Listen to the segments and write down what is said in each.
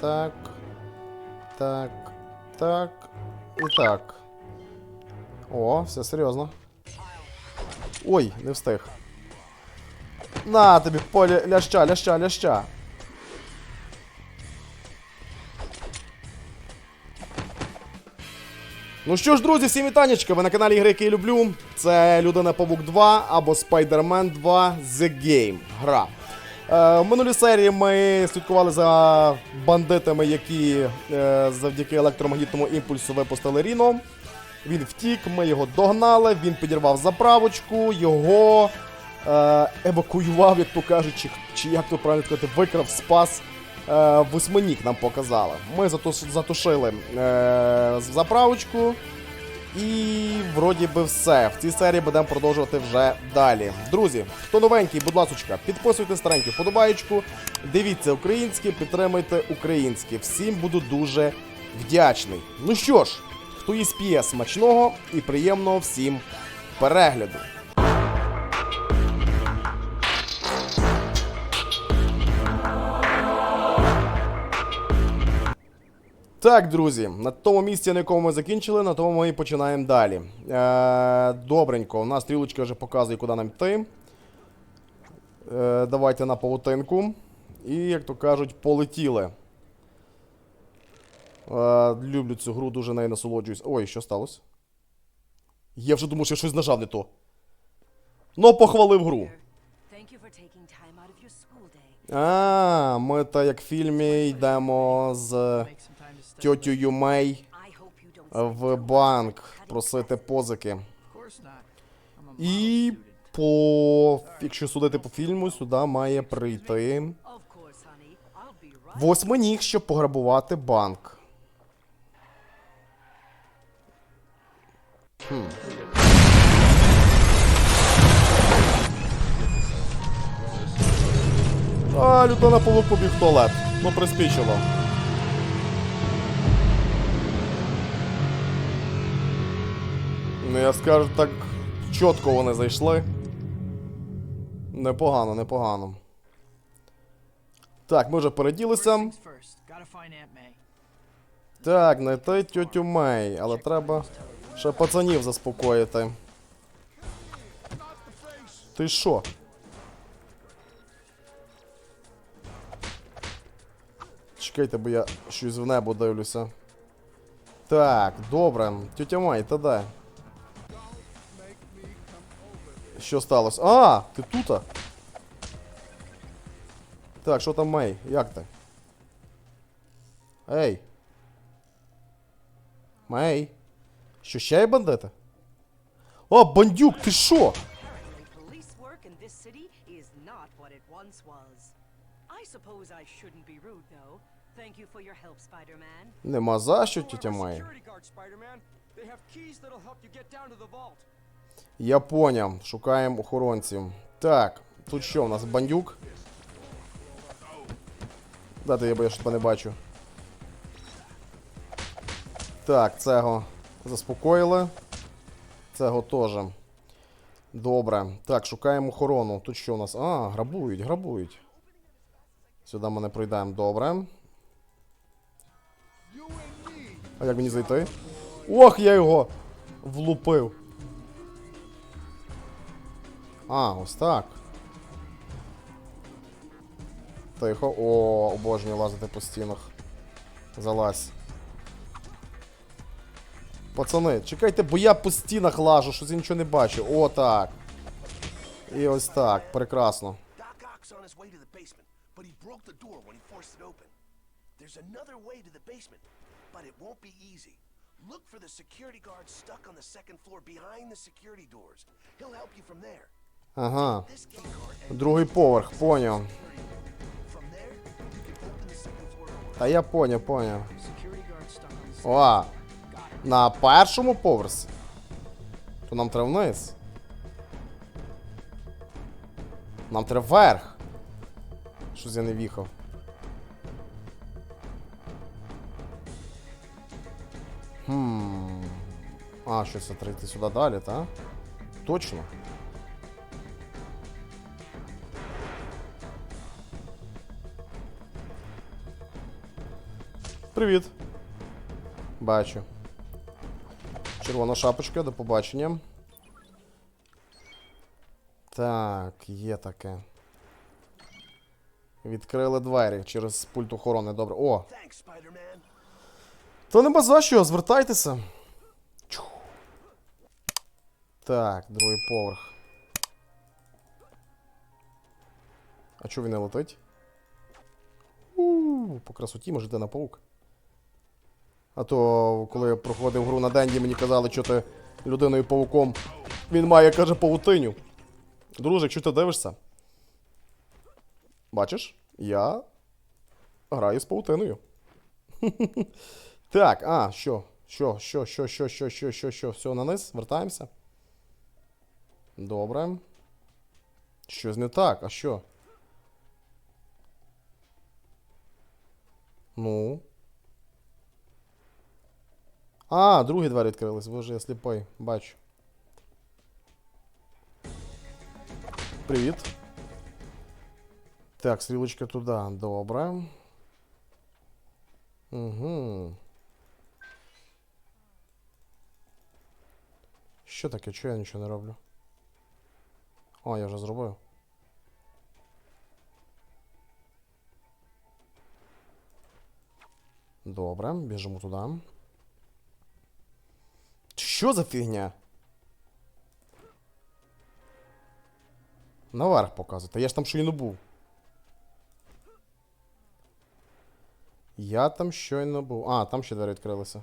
Так. Так. Так. І так. О, все серйозно. Ой, не встиг. На тобі поле ляща, ляща, ляща. Ну що ж, друзі, всім вітанечка, ви на каналі Ігри, які я люблю. Це Людина Павук 2 або Spider-Man 2 The Game. Гра. Е, в минулій серії ми слідкували за бандитами, які е, завдяки електромагнітному імпульсу випустили Ріно. Він втік, ми його догнали, він підірвав заправочку, його е, евакуював, як то кажуть, чи, чи як то правильно сказати, викрав, спас. Е, восьминік нам показали. Ми затушили заправочку. І вроді би все. В цій серії будемо продовжувати вже далі. Друзі, хто новенький, будь ласка, підписуйте стареньку вподобаєчку. Дивіться українське, підтримуйте українське. Всім буду дуже вдячний. Ну що ж, хто їсть п'є смачного і приємного всім перегляду. Так, друзі, на тому місці, на якому ми закінчили, на тому ми і починаємо далі. Е, добренько, у нас стрілочка вже показує, куди нам йти. Е, давайте на павутинку. І, як то кажуть, полетіли. Е, люблю цю гру, дуже нею насолоджуюсь. Ой, що сталося? Я вже думав, що я щось нажав не то. Ну, похвалив гру. А, ми та як в фільмі йдемо з тьотю Мей I hope you don't в банк просити позики. І по. Якщо судити по фільму, сюди має прийти восьминіг, щоб пограбувати банк. Хм. А, людина полу побіг в туалет. Ну, приспічило. Ну, я скажу так, чітко вони зайшли. Непогано, непогано. Так, ми вже переділися. Так, знайти тьотю Мей, але треба ще пацанів заспокоїти. Ти що? Чекайте, бо я щось в небо дивлюся. Так, добре. Тьотя Мей, та де? Що сталося? А, ти тута? Так, що там Мей? Як ти? Ей. Мей. Що ще є бандити? О, бандюк, ти що? Нема за що, тітя Мей. Я поняв. Шукаємо охоронців. Так, тут що у нас бандюк? Дайте я бо я щось не бачу. Так, цього заспокоїли. Цього теж. Добре. Так, шукаємо охорону. Тут що у нас? А, грабують, грабують. Сюди ми не пройдемо. Добре. А як мені зайти? Ох, я його влупив. А, ось так. Тихо. О, обожнюю лазити по стінах. Залазь. Пацани, чекайте, бо я по стінах лажу, щось я нічого не бачу. О, так. І ось так. Прекрасно. Look for the security guard stuck on the second floor behind the security doors. He'll help you from there. Ага. Другий поверх, поняв. Та я поняв, поняв. О, на першому поверсі. То нам треба вниз. Нам треба вверх. Щось я не в'їхав. Хм. А, що це треба йти сюди далі, та? Точно. Привіт. Бачу. Червона шапочка, до побачення. Так, є таке. Відкрили двері через пульт охорони. Добре. О! То нема за що, звертайтеся. Чух. Так, другий поверх. А чого він не летить? у по красоті, може, йде на паук. А то, коли я проходив гру на Денді, мені казали, що ти людиною павуком. Він має, каже, павутиню. Друже, якщо ти дивишся. Бачиш? Я граю з павутиною. Так, а, що? Що, що, що, що, що, що, що, що, все, на низ, вертаємося. Добре. Щось не так, а що? Ну. А, другі двері відкрились, боже, я сліпий, бачу. Привіт. Так, стрілочка туди, добре. Угу. Що таке? Чого я нічого не роблю? О, я вже зробив. Добре, біжимо туди. Що за фігня? Наверх показуєте. Я ж там щойно був. Я там щойно був. А, там ще двері відкрилися.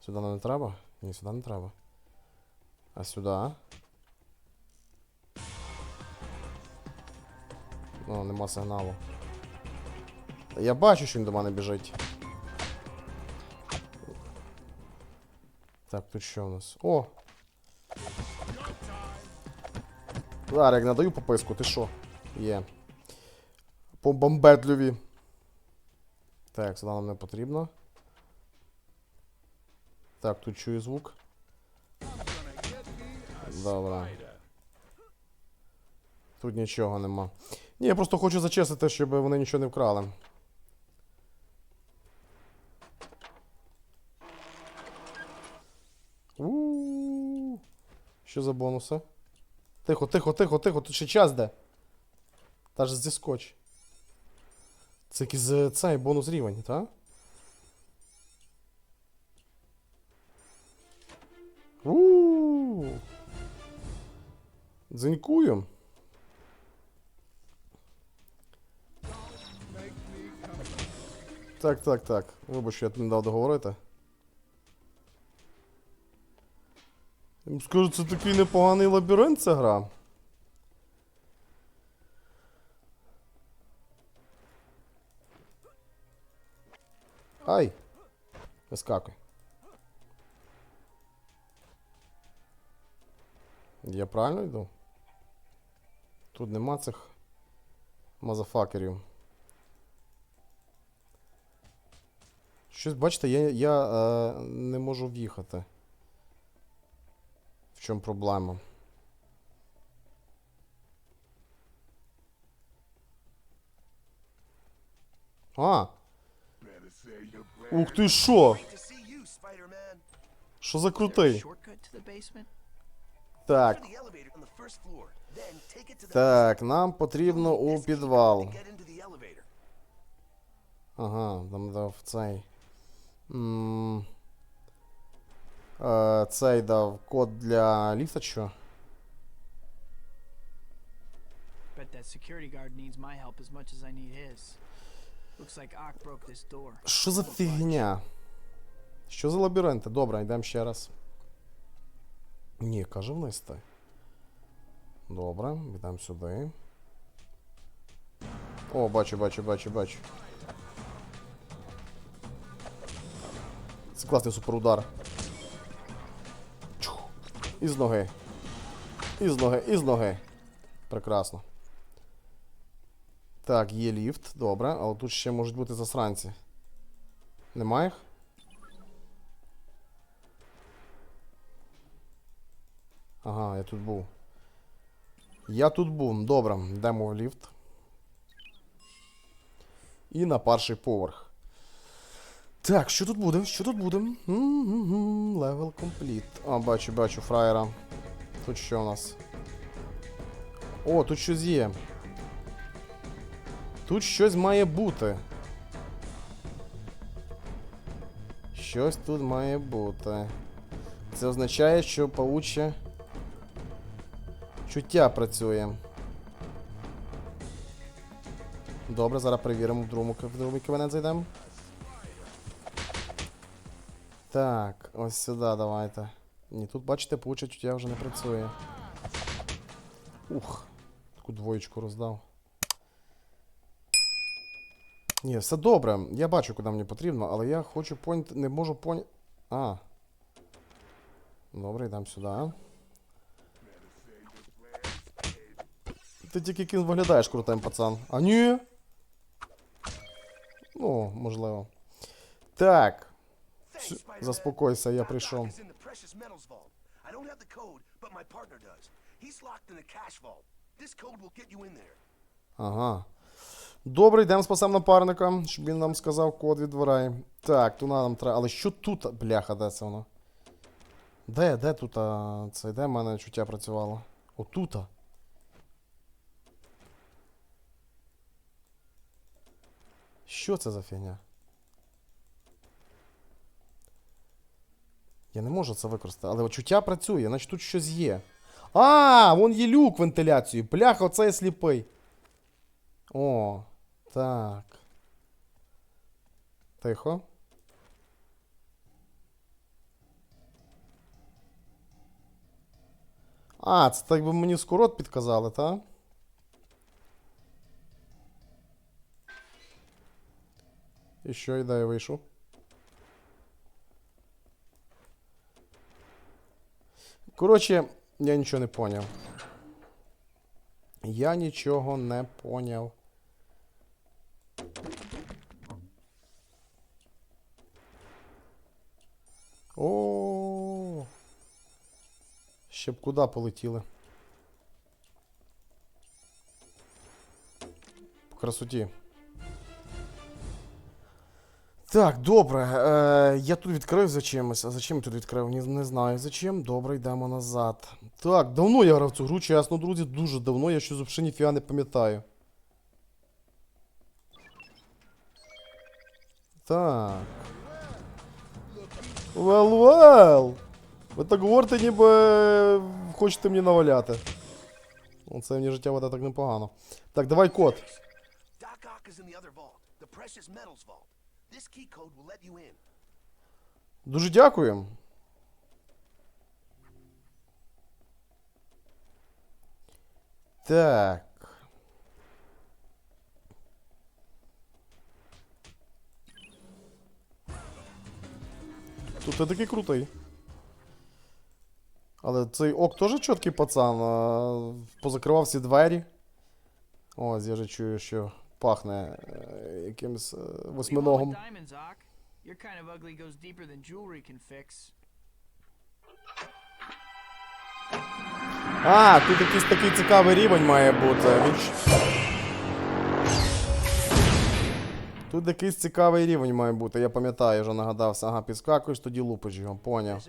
Сюди не треба? Ні, сюди не треба. А сюди? О, нема сигналу. Я бачу, що він до мене біжить. Так, тут що у нас? О! Зараз, надаю пописку, ти що? Є. По бомбедлюві. Так, сюди нам не потрібно. Так, тут чую звук. Добре. Тут нічого нема. Ні, я просто хочу зачистити, щоб вони нічого не вкрали. Що за бонуси? Тихо, тихо, тихо, тихо, тут ще час де. Та ж зіскоч. Це якийсь е, цей бонус рівень, так? у Дзенькую. Так, так, так. Вибач, я не дав договорити. Я Скажу, це такий непоганий лабіринт ця гра. Ай! Вискакуй. Я правильно йду? Тут нема цих мазафакерів. Щось, бачите, я, я е, не можу в'їхати. Чому проблема? А! Ух ти Spider-Man. Що за крутий? Так. Так, нам потрібно у підвал. Ага, там дав цей. М, е, Цей дав код для ліфта, що? This door. Що за фігня? Що за лабіринти? Добре, йдемо ще раз. Ні, каже вниз ти. Добре, йдемо сюди. О, бачу, бачу, бачу, бачу. Це класний суперудар. Із ноги. Із ноги, із ноги. Прекрасно. Так, є ліфт, добре, але тут ще можуть бути засранці. Немає їх? Ага, я тут був. Я тут був. Добре, йдемо в ліфт. І на перший поверх. Так, що тут буде? Що тут буде? Левел компліт. А, бачу, бачу, фраєра. Тут що у нас? О, тут щось є. Тут щось має бути. Щось тут має бути. Це означає, що пауче чуття працює. Добре, зараз перевіримо в другому, в другий кабінет зайдемо. Так, ось сюди давайте. Ні, тут, бачите, пауче чуття вже не працює. Ух, таку двоєчку роздав. Ні, все добре. Я бачу, куди мені потрібно, але я хочу поняти. Не можу поняти. А. Добре, йдемо сюди. Ти тільки ким виглядаєш крутим, пацан. А ні. Ну, можливо. Так. Заспокойся, я прийшов. I don't have the code, but my partner does. He's locked in the cash vault. This code will get you in there. Ага. Добре, йдемо спасемо напарника, щоб він нам сказав код від дверей. Так, тут нам треба. Але що тут? Бляха, де це воно? Де, де тут а, це? Де в мене чуття працювало? Отута. Що це за фігня? Я не можу це використати, але чуття працює, значить тут щось є. А, вон є люк вентиляції. Бляха, оце я сліпий. О, так. Тихо. А, це так би мені скорот підказали, та? І що, і де я вийшов? Коротше, я нічого не поняв. Я нічого не поняв. О. Ще б куди полетіли. По красоті. Так, добре. Е, я тут відкрив за чимось. А зачем я тут відкрив? Не, не знаю зачем. Добре, йдемо назад. Так, давно я грав цю гру, чесно, друзі, дуже давно, я щось взагалі ніфіга не пам'ятаю. Так. Well. Ви так говорите, ніби хочете мені наваляти. Оце мені життя веде так непогано. Так, давай код. Doc Ock is in the other vault, the precious metals vault. Дуже дякую. Так. Тут ти такий крутий. Але цей ок теж чіткий пацан. Позакривав всі двері. Ось, я вже чую, що пахне е, якимось е, восьминогом. with diamonds, Ock? Your kind of ugly goes deeper than jewelry can fix. А, тут якийсь такий цікавий рівень має бути. Він Тут якийсь цікавий рівень має бути, я пам'ятаю, вже нагадався. Ага, підскакуєш, тоді лупиш його, поняв.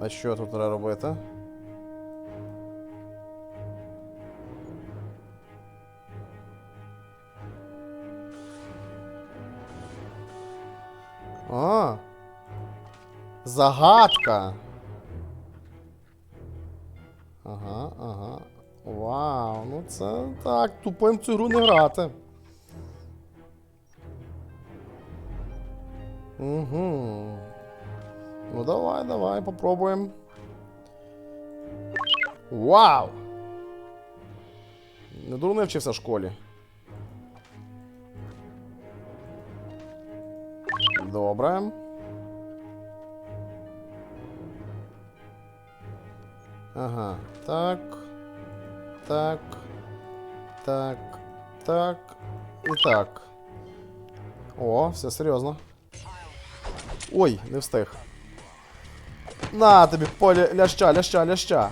А що тут треба робити? А. Загадка. Ага, ага. Вау, ну це так, тупим цю гру не грати. Угу. Ну давай, давай, попробуємо. Вау! Не дурно вчився в школі. Добре. Ага. Так. Так. Так. Так. І так. О, все серйозно. Ой, не встиг. На тобі поле ляща, ляща, ляща.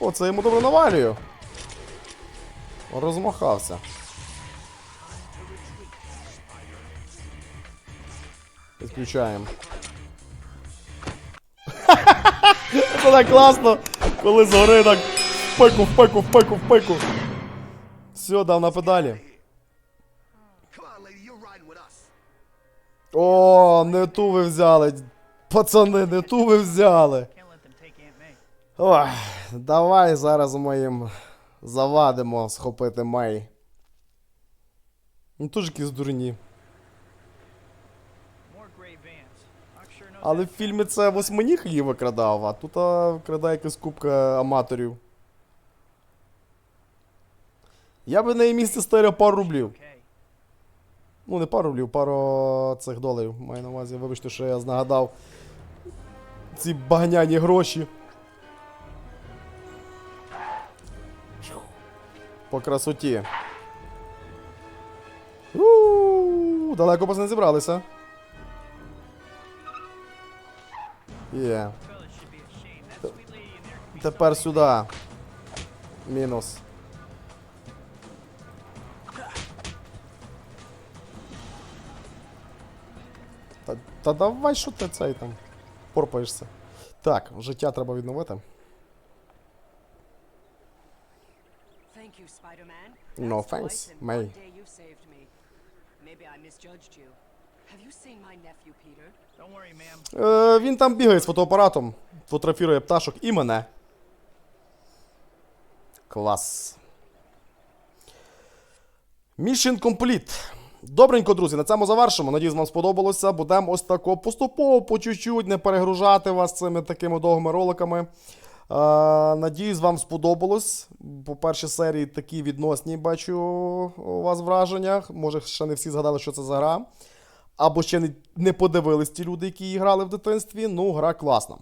О, це йому добре навалюю. Розмахався. Підключаємо. Це так класно, коли згори так в пику, в пику, в пику, в пику. Все, дав на педалі. О, не ту ви взяли. Пацани, не ту ви взяли. Ой, давай зараз ми їм завадимо схопити Мей. Ну тут ж якісь дурні. Але в фільмі це восьминіг її викрадав, а тут викрадає якась кубка аматорів. Я би на її місці стеряв пару рублів. Ну, не пару рублів, пару цих доларів. Маю на увазі, вибачте, що я знагадав ці багняні гроші. По красоті. у далеко б не зібралися. Є. Тепер сюди. Мінус. Та, та давай, що ти цей там порпаєшся. Так, життя треба відновити. Thank you, Spider-Man. No thanks, May. one saved me. Maybe I misjudged you. Have you seen my nephew, Peter? Don't worry, ma'am. Е, він там бігає з фотоапаратом, фотографірує пташок і мене. Клас. Mission complete. Добренько, друзі, на цьому завершимо. Надіюсь, вам сподобалося. Будемо ось тако поступово, по чуть-чуть, не перегружати вас цими такими довгими роликами. Надіюсь, вам сподобалось. По першій серії такі відносні бачу у вас враження. Може, ще не всі згадали, що це за гра. Або ще не, не подивились ті люди, які її грали в дитинстві. Ну, гра класна.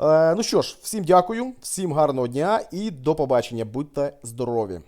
Е, ну що ж, всім дякую, всім гарного дня і до побачення. Будьте здорові!